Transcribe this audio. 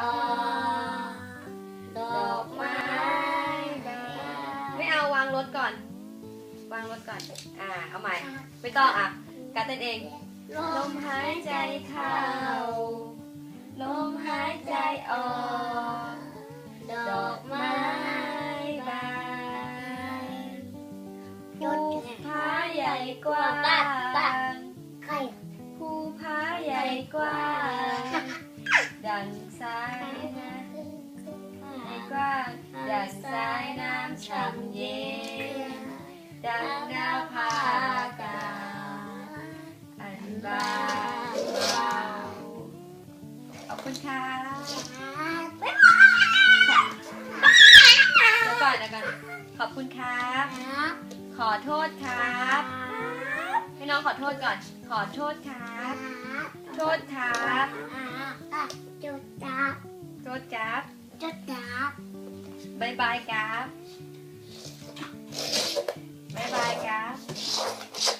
อดอกไม้ไม่เอาวางรถก่อน วางรถก่อน อ่า เอาใหม่ ไม่ต้องอะการเต้นเอง ลมหายใจเข้า ลมหายใจออก ดอกไม้บานภูผาใหญ่กว้างภูผาใหญ่กว้าง ดังสายน้ำในกว้างดังสายน้ำช่ำเย็น ดังดาวพากาอันบางเบาขอบคุณค่ะเดี๋ยวก่อนเดี๋ยวก่อนขอบคุณครับ ขอโทษครับ ให้น้องขอโทษก่อน ขอโทษครับ โทษครับ รถกรบฟจัดกราบบายบายกราบบายบายกราบ